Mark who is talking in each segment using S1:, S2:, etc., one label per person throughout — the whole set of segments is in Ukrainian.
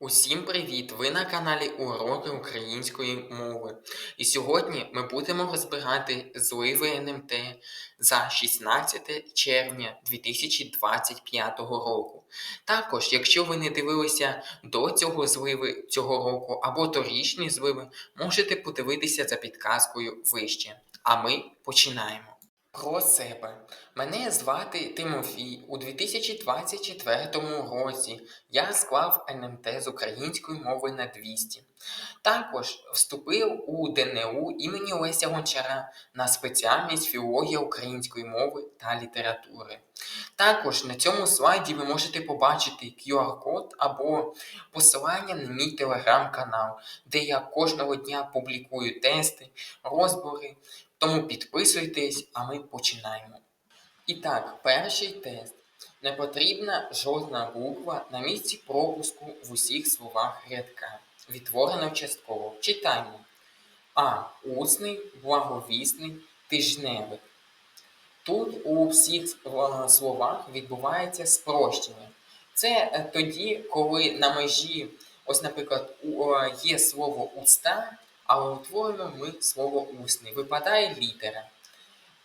S1: Усім привіт! Ви на каналі Уроки української мови. І сьогодні ми будемо розбирати зливи НМТ за 16 червня 2025 року. Також, якщо ви не дивилися до цього зливи цього року або торічні зливи, можете подивитися за підказкою вище. А ми починаємо. Про себе. Мене звати Тимофій. У 2024 році я склав НМТ з української мови на 200. Також вступив у ДНУ імені Леся Гончара на спеціальність філологія української мови та літератури. Також на цьому слайді ви можете побачити QR-код або посилання на мій телеграм-канал, де я кожного дня публікую тести, розбори. Тому підписуйтесь, а ми починаємо. І так, перший тест. Не потрібна жодна буква на місці пропуску в усіх словах рядка. Відтворено частково. Читаємо. А. Усний, благовісний, тижневик. Тут у всіх словах відбувається спрощення. Це е, тоді, коли на межі, ось, наприклад, е, є слово уста, але утворюємо ми слово усний. Випадає літера.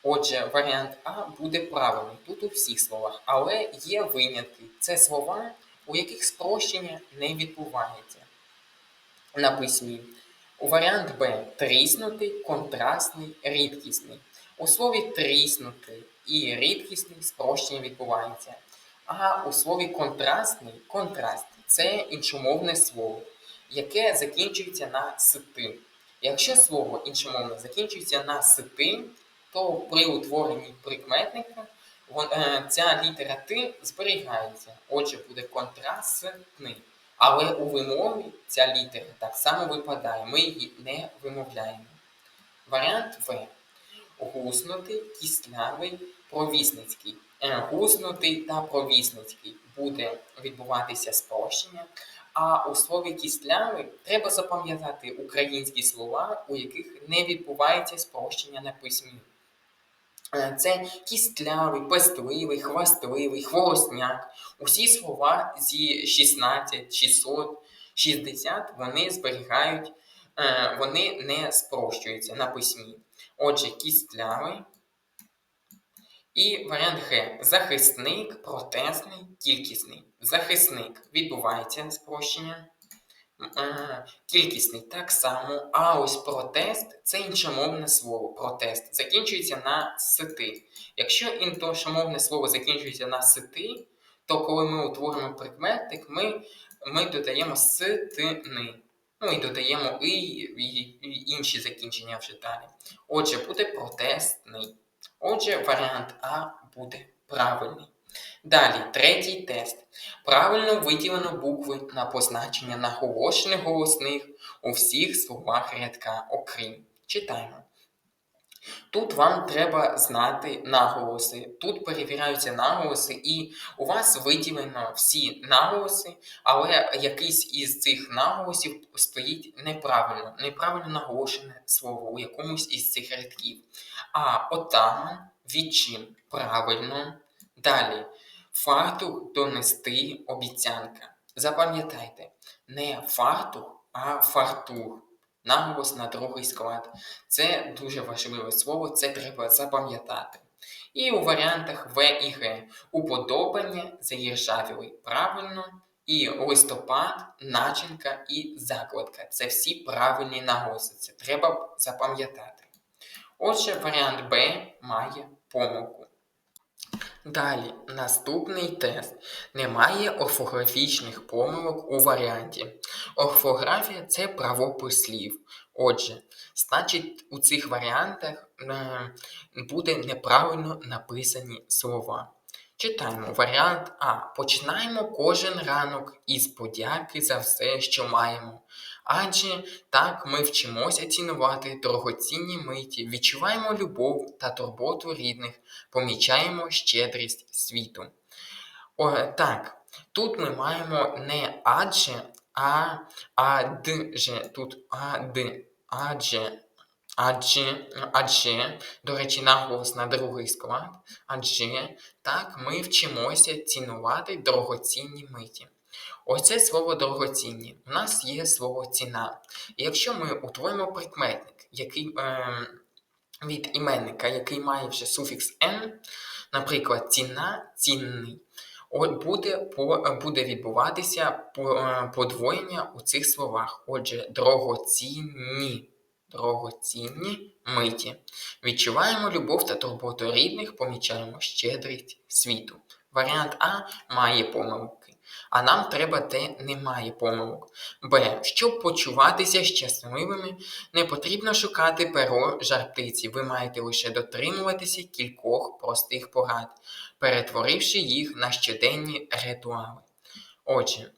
S1: Отже, варіант А буде правильний тут у всіх словах, але є винятки. Це слова, у яких спрощення не відбувається. На письмі. Варіант Б тріснутий, контрастний, рідкісний. У слові тріснутий і рідкісний спрощення відбувається. А у слові контрастний контрастний це іншомовне слово, яке закінчується на сити. Якщо слово іншомовне закінчується на сити, то при утворенні прикметника е, ця літера Т зберігається. Отже, буде контрастний. Але у вимові ця літера так само випадає, ми її не вимовляємо. Варіант В. Гуснутий, кислявий, провісницький. Е, гуснутий та провісницький буде відбуватися спрощення. А у слові кістлявий треба запам'ятати українські слова, у яких не відбувається спрощення на письмі. Е, це кістлявий, пестливий, хвастливий, хворостняк. Усі слова зі 16, 600, 60 вони зберігають, е, вони не спрощуються на письмі. Отже, кістлявий. І варіант Г. Захисник, протестний, кількісний. Захисник відбувається спрощення. Кількісний так само. А ось протест це іншомовне слово. Протест закінчується на сити. Якщо іншомовне слово закінчується на сити, то коли ми утворимо прикметник, ми ми додаємо ситини. Ну і додаємо і, і, і інші закінчення вже далі. Отже, буде протестний. Отже, варіант А буде правильний. Далі, третій тест. Правильно виділено букви на позначення наголошених голосних у всіх словах рядка, окрім. Читаємо. Тут вам треба знати наголоси. Тут перевіряються наголоси, і у вас виділено всі наголоси, але якийсь із цих наголосів стоїть неправильно, неправильно наголошене слово у якомусь із цих рядків. А отам, відчим правильно. Далі. Фартух донести обіцянка. Запам'ятайте, не фартух, а фартух. Наголос на другий склад. Це дуже важливе слово, це треба запам'ятати. І у варіантах В і Г. Уподобання заїржавілий правильно. І листопад, начинка і закладка. Це всі правильні наголоси. Це треба запам'ятати. Отже, варіант Б має помилку. Далі, наступний тест. Немає орфографічних помилок у варіанті. Орфографія це правопис слів. Отже, значить, у цих варіантах е, буде неправильно написані слова. Читаємо варіант А. Починаємо кожен ранок із подяки за все, що маємо. Адже так ми вчимося цінувати дорогоцінні миті, відчуваємо любов та турботу рідних, помічаємо щедрість світу. О, Так, тут ми маємо не адже, а адже. Тут ад, адже. Адже, адже, до речі, наголос на другий склад. Адже так ми вчимося цінувати дорогоцінні миті. Оце слово дорогоцінні. У нас є слово ціна. І якщо ми утворимо прикметник, який е, від іменника, який має вже суфікс «н», наприклад, ціна, цінний, от буде, по, буде відбуватися е, подвоєння у цих словах. Отже, дорогоцінні, дорогоцінні миті. Відчуваємо любов та турботу рідних, помічаємо щедрість світу. Варіант А має помилки, а нам треба де немає помилок. Б. Щоб почуватися щасливими, не потрібно шукати перо жартиці. Ви маєте лише дотримуватися кількох простих порад, перетворивши їх на щоденні ритуали. Отже,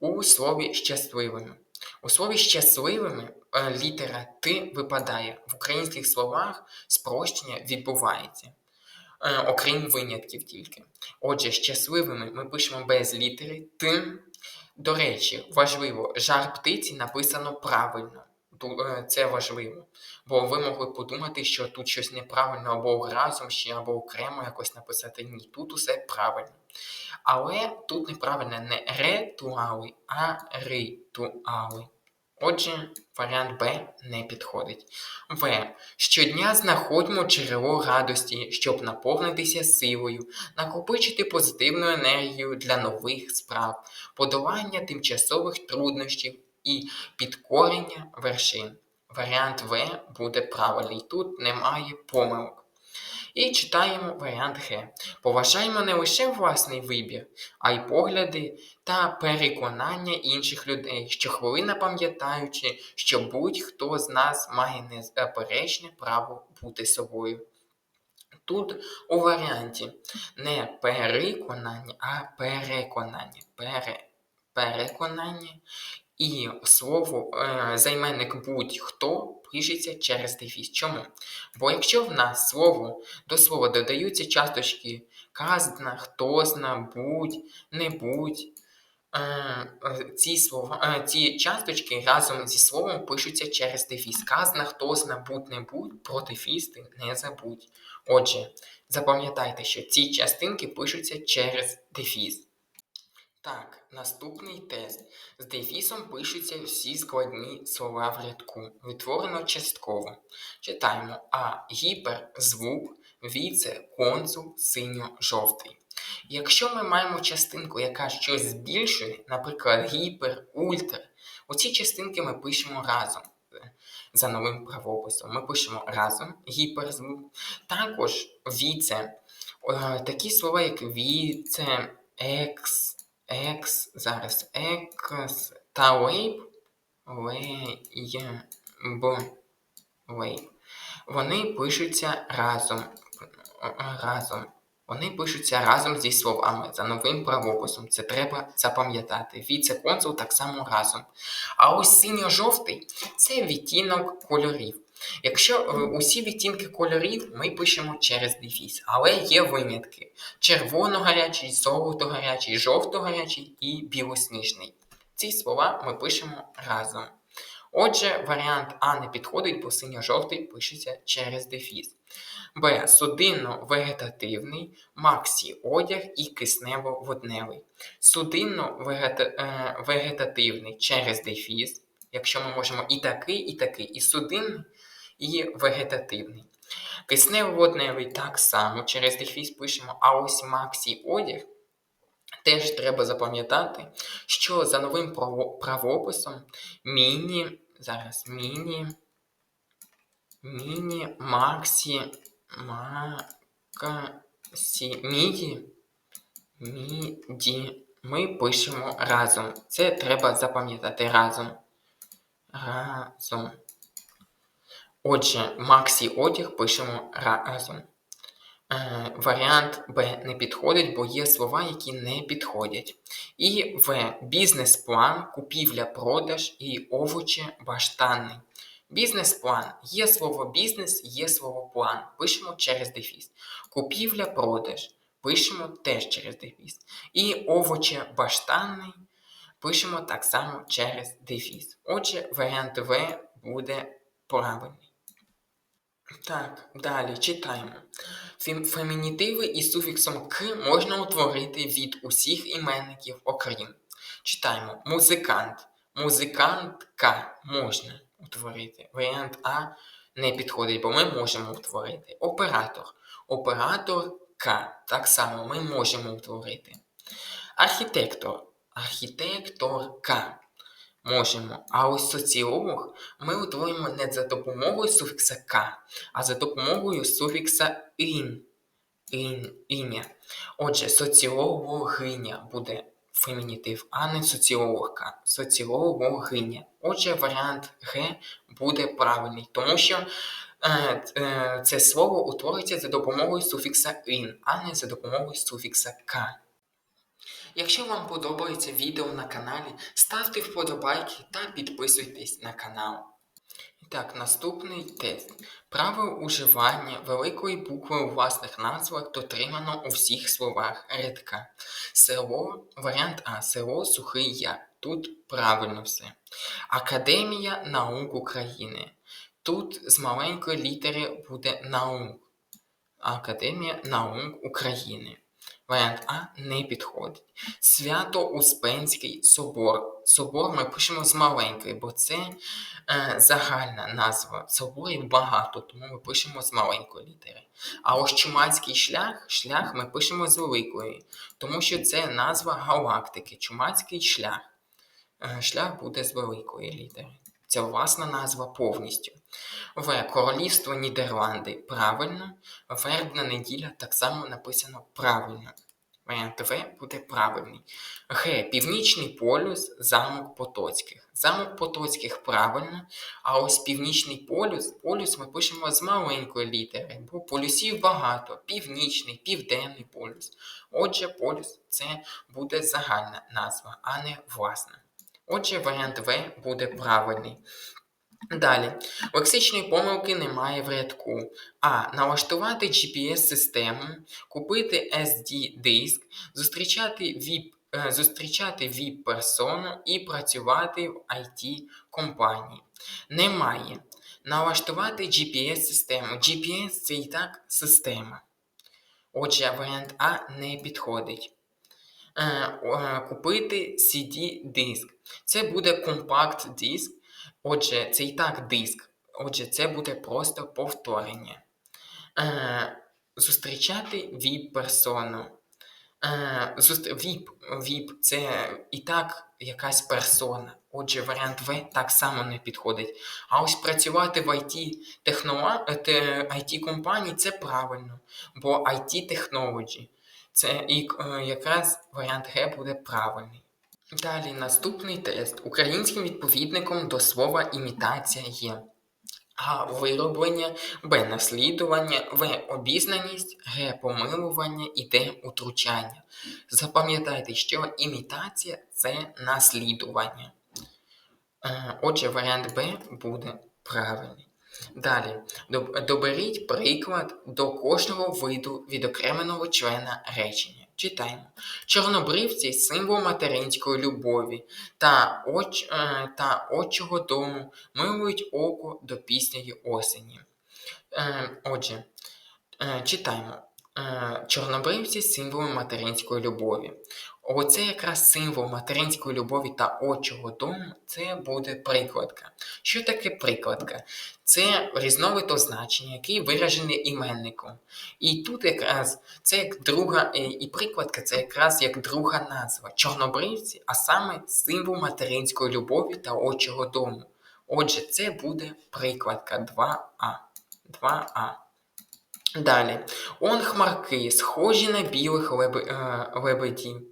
S1: у слові щасливими. У слові щасливими е, літера Т випадає. В українських словах спрощення відбувається, окрім винятків тільки. Отже, щасливими ми пишемо без літери Т. До речі, важливо, жар птиці написано правильно. Е, Це важливо. Бо ви могли подумати, що тут щось неправильно, або разом ще, або окремо якось написати. Ні, тут усе правильно. Але тут неправильно не ритуали, а ритуали. Отже, варіант Б не підходить. В. Щодня знаходьмо джерело радості, щоб наповнитися силою, накопичити позитивну енергію для нових справ, подолання тимчасових труднощів і підкорення вершин. Варіант В буде правильний. Тут немає помилок. І читаємо варіант Г. Поважаємо не лише власний вибір, а й погляди та переконання інших людей, щохвилина пам'ятаючи, що будь-хто з нас має незаперечне право бути собою. Тут у варіанті не переконання, а переконання. Пере, переконання. І слово е, займенник будь-хто пишеться через дефіс. Чому? Бо якщо в нас слово до слова додаються часточки казна, хтозна, будь, не будь, е, ці, слова, е, ці часточки разом зі словом пишуться через дефіс. Казна, хтозна, будь, не будь, про дефіс ти не забудь. Отже, запам'ятайте, що ці частинки пишуться через дефіс. Так, наступний тест. З дефісом пишуться всі складні слова в рядку. Відтворено частково. Читаємо А. Гіпер, звук, віце, консул, синьо-жовтий. Якщо ми маємо частинку, яка щось збільшує, наприклад, гіпер, ультра, оці частинки ми пишемо разом. За новим правописом. Ми пишемо разом гіперзвук. Також віце. Е, Такі слова, як віце, екс, екс, зараз екс та лейб, лейб, лейб. Вони пишуться разом. разом. Вони пишуться разом зі словами за новим правописом. Це треба запам'ятати. Віце-консул так само разом. А ось синьо-жовтий це відтінок кольорів. Якщо е, усі відтінки кольорів ми пишемо через дефіс, але є винятки: червоно-гарячий, золото-гарячий, жовто-гарячий і білосніжний. Ці слова ми пишемо разом. Отже, варіант А не підходить, бо синьо-жовтий пишеться через дефіс. Б. Судинно-вегетативний, максі одяг і киснево-водневий. Судинно-вегетативний через дефіс, якщо ми можемо і такий, і такий, і судинний, і вегетативний. Киснево-водневий так само через дефіс пишемо, а ось максі одяг. Теж треба запам'ятати, що за новим правописом міні, зараз міні, міні, максі, максі, міді, міді ми пишемо разом. Це треба запам'ятати разом. Разом. Отже, максі одяг пишемо разом. Е, варіант Б не підходить, бо є слова, які не підходять. І В. Бізнес-план, купівля-продаж і овочі баштанний. Бізнес-план. Є слово бізнес, є слово план. Пишемо через дефіс. Купівля-продаж. Пишемо теж через дефіс. І овоче баштанний пишемо так само через дефіс. Отже, варіант В буде правильний. Так, далі читаємо. Фемінітиви із суфіксом к можна утворити від усіх іменників, окрім. Читаємо. Музикант. Музикантка можна утворити. Варіант А не підходить, бо ми можемо утворити. Оператор. Операторка. Так само ми можемо утворити. Архітектор. Архітекторка. Можемо. А ось соціолог ми утворюємо не за допомогою суфікса К, а за допомогою суфікса ін. ін ім'я. Отже, соціологиня буде фемінітив, а не соціологка. Соціологиня. Отже, варіант Г буде правильний, тому що е, е, це слово утворюється за допомогою суфікса ін, а не за допомогою суфікса К. Якщо вам подобається відео на каналі, ставте вподобайки та підписуйтесь на канал. І так, наступний тест. Право уживання великої букви у власних назвах дотримано у всіх словах рядка. Село, варіант А. Село Сухий Яр. Тут правильно все. Академія наук України. Тут з маленької літери буде наук. Академія наук України. Варіант А не підходить. Свято-Успенський собор. Собор ми пишемо з маленької, бо це е, загальна назва. Соборів багато, тому ми пишемо з маленької літери. А ось Чумацький шлях, шлях ми пишемо з великої, тому що це назва галактики. Чумацький шлях. Е, шлях буде з великої літери. Це власна назва повністю. В. Королівство Нідерланди правильно. Вербна неділя так само написано правильно. Варіант В буде правильний. Г. Північний полюс, замок Потоцьких. Замок Потоцьких правильно. А ось північний полюс, полюс ми пишемо з маленької літери, бо полюсів багато. Північний, південний полюс. Отже, полюс це буде загальна назва, а не власна. Отже, варіант В буде правильний. Далі. Лексичної помилки немає в рядку. А. Налаштувати GPS-систему, купити SD-диск, зустрічати VIP, е, зустрічати VIP-персону і працювати в IT-компанії. Немає. Налаштувати GPS-систему. GPS це і так система. Отже, варіант А не підходить. Е, е, Купити CD-диск. Це буде компакт-диск. Отже, це і так диск. Отже, це буде просто повторення. Е, Зустрічати віп-персону. Е, зустр... Віп, віп це і так якась персона. Отже, варіант В так само не підходить. А ось працювати в IT технова... IT це правильно, бо IT Technology. Це і е, якраз варіант Г буде правильний. Далі наступний тест. Українським відповідником до слова імітація є А. Вироблення, Б. Наслідування, В. Обізнаність, Г. Помилування і Д. Утручання. Запам'ятайте, що імітація це наслідування. Отже, варіант Б буде правильний. Далі. Доберіть приклад до кожного виду відокремленого члена речення. Читаємо. Чорнобривці символ материнської любові та оч, е, та отчого дому милують око до пісняї осені. Е, отже, е, читаємо. Чорнобривці символ материнської любові. Оце якраз символ материнської любові та отчого дому це буде прикладка. Що таке прикладка? Це різновид означення, який виражений іменником. І тут якраз це як друга, е, і прикладка це якраз як друга назва чорнобривці, а саме символ материнської любові та отчого дому. Отже, це буде прикладка 2А. 2А. Далі. Он хмарки, схожі на білих леб... Е, лебедів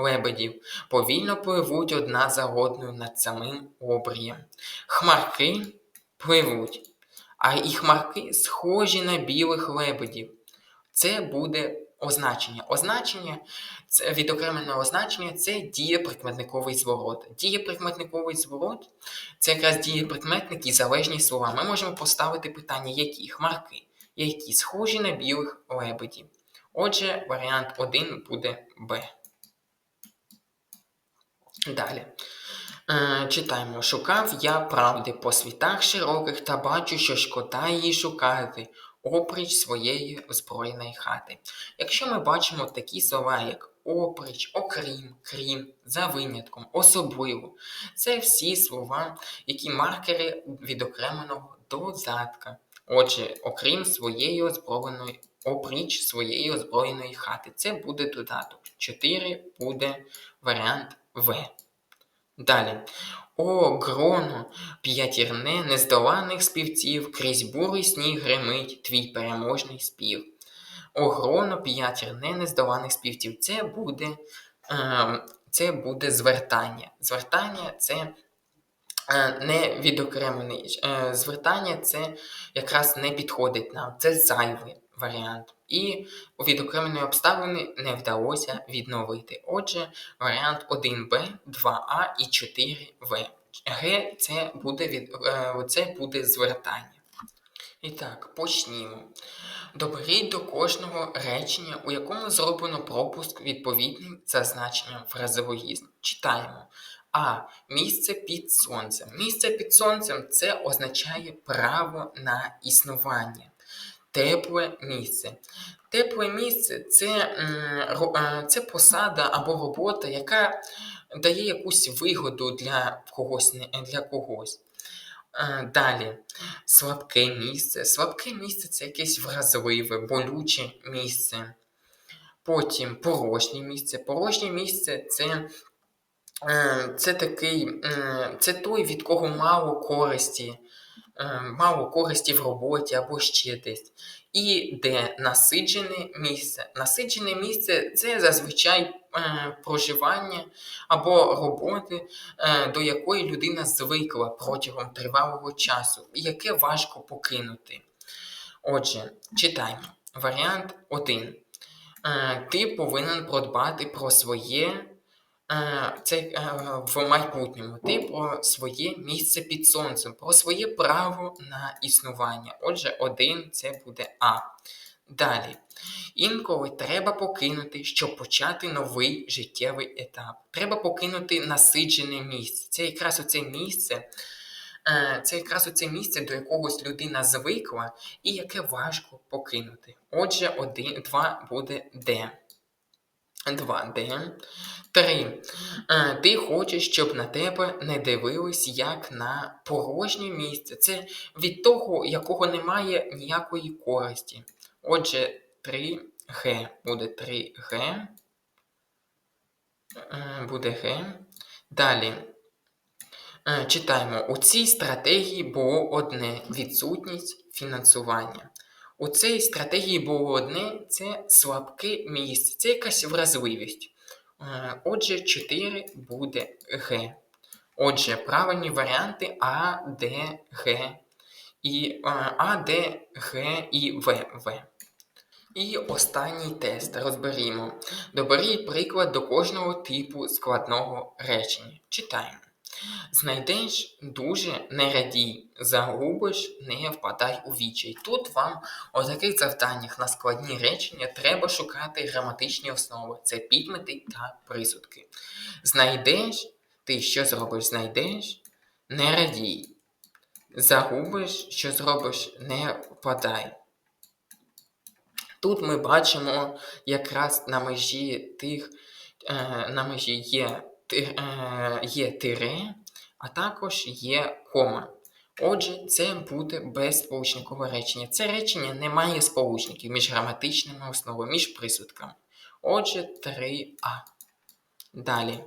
S1: лебедів повільно пливуть одна за одною над самим обрієм. Хмарки пливуть, а і хмарки схожі на білих лебедів. Це буде означення. Означення, це відокремлене означення це дієприкметниковий зворот. Дієприкметниковий зворот це якраз дієприкметник і залежні слова. Ми можемо поставити питання, які хмарки, які схожі на білих лебедів. Отже, варіант 1 буде Б. Далі. Е, Читаємо. Шукав я правди по світах широких та бачу, що шкода її шукати опріч своєї озброєної хати. Якщо ми бачимо такі слова, як оприч, окрім, крім, за винятком, особливо. Це всі слова, які маркери відокремленого додатка. Отже, окрім своєї озброєної, опріч своєї озброєної хати. Це буде додаток. 4 буде варіант В. Далі. О, гроно, п'ятірне нездоланих співців, крізь бурий сніг гримить твій переможний спів. О, гроно, п'ятірне нездоланих співців. Це буде, е, це буде звертання. Звертання це не відокремлений. Е, звертання це якраз не підходить нам. Це зайвий варіант. І у відокремленої обставини не вдалося відновити. Отже, варіант 1Б, 2А і 4В. Г це буде від, е, це буде звертання. І так, почнімо. Доберіть до кожного речення, у якому зроблено пропуск відповідним зазначенням фразеологізму. Читаємо. А. Місце під сонцем. Місце під сонцем це означає право на існування. Тепле місце. Тепле місце це, е, це посада або робота, яка дає якусь вигоду для когось. Для когось. Е, Далі, слабке місце. Слабке місце це якесь вразливе, болюче місце. Потім порожнє місце. Порожнє місце це, це такий, це той, від кого мало користі, е, мало користі в роботі або ще десь. І де насиджене місце. Насиджене місце це зазвичай е, проживання або роботи, е, до якої людина звикла протягом тривалого часу, яке важко покинути. Отже, читаємо. Варіант 1. Е, Ти повинен подбати про своє е, це е, в майбутньому. Ти про своє місце під сонцем, про своє право на існування. Отже, один це буде А. Далі. Інколи треба покинути, щоб почати новий життєвий етап. Треба покинути насиджене місце. Це якраз оце місце, е, це якраз оце місце, до якогось людина звикла і яке важко покинути. Отже, один, два буде Д. 2D. 3. Ти хочеш, щоб на тебе не дивились як на порожнє місце. Це від того, якого немає ніякої користі. Отже, 3Г. Буде 3Г. Е, Буде Г. Далі. Е, Читаємо. У цій стратегії було одне відсутність фінансування. У цій стратегії було одне це слабке місце, це якась вразливість. Е, Отже, 4 буде Г. Отже, правильні варіанти А, Д, Г і е, А, Д, Г і В. В. І останній тест розберімо. Доберіть приклад до кожного типу складного речення. Читаємо. Знайдеш дуже не радій, загубиш, не впадай у вічай. Тут вам у таких завданнях на складні речення треба шукати граматичні основи. Це підмети та присудки. Знайдеш, ти що зробиш? Знайдеш, не радій. Загубиш, що зробиш, не впадай. Тут ми бачимо якраз на межі тих, е, на межі є, є тире, а також є кома. Отже, це буде безсполучникове речення. Це речення не має сполучників між граматичними основами, між присудками. Отже, 3А. Далі.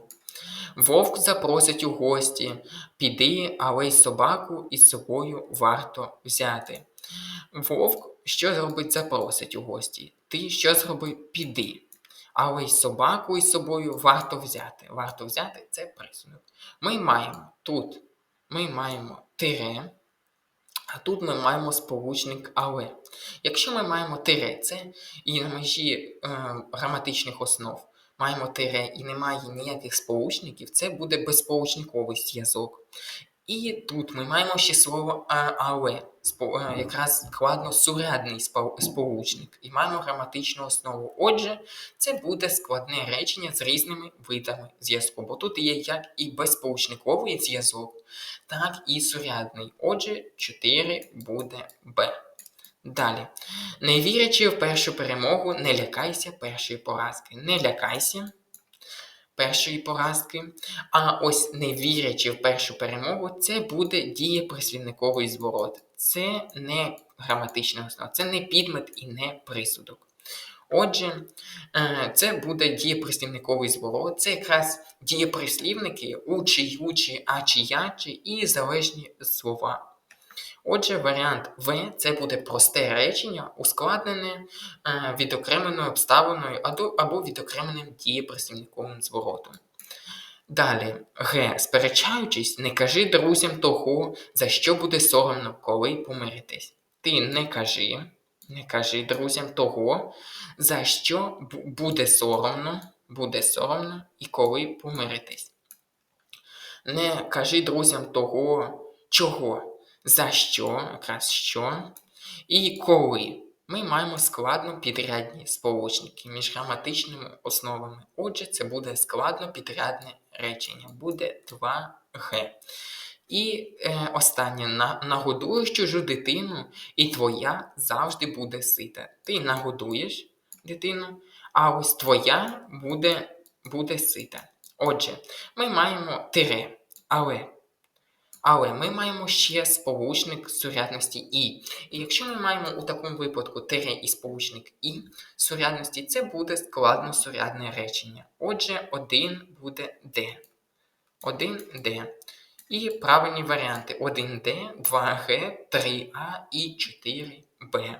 S1: Вовк запросить у гості. Піди, але й собаку із собою варто взяти. Вовк що зробить запросить у гості. Ти що зробив піди. Але й собаку із собою варто взяти. Варто взяти це присудок. Ми маємо тут ми маємо тире, а тут ми маємо сполучник але. Якщо ми маємо тире, це і на межі е, граматичних основ маємо тире і немає ніяких сполучників, це буде безсполучниковий зв'язок. І тут ми маємо ще слово але, е, якраз складно сурядний сполучник, і маємо граматичну основу. Отже, це буде складне речення з різними видами зв'язку, бо тут є як і безсполучниковий зв'язок, так і сурядний. Отже, 4 буде Б. Далі. Не вірячи в першу перемогу, не лякайся першої поразки. Не лякайся першої поразки. А ось не вірячи в першу перемогу, це буде дієприслівниковий зворот. Це не граматична основа, це не підмет і не присудок. Отже, е, це буде дієприслівниковий зворот, це якраз дієприслівники учи, ючи, ачі, ячі і залежні слова. Отже, варіант В це буде просте речення, ускладнене е, відокремленою обставиною або- відокремленим дієприслівниковим зворотом. Далі, Г. Сперечаючись, не кажи друзям того, за що буде соромно, коли помиритесь. Ти не кажи, не кажи друзям того, за що буде соромно, буде соромно і коли помиритесь. Не кажи друзям того, чого, за що, якраз що, і коли. Ми маємо складно підрядні сполучники між граматичними основами. Отже, це буде складно підрядне речення, буде 2Г. І е, останнє на, нагодуєш чужу дитину, і твоя завжди буде сита. Ти нагодуєш дитину, а ось твоя буде, буде сита. Отже, ми маємо тире, але. Але ми маємо ще сполучник сурядності І. І якщо ми маємо у такому випадку тире і сполучник І сурядності, це буде складно сурядне речення. Отже, один буде Д. 1Д. І правильні варіанти 1D, 2G, 3А і 4B.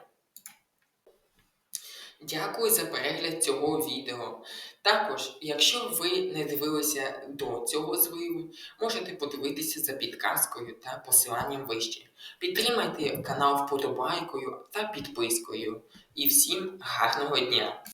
S1: Дякую за перегляд цього відео. Також, якщо ви не дивилися до цього зливу, можете подивитися за підказкою та посиланням вище. Підтримайте канал вподобайкою та підпискою. І всім гарного дня!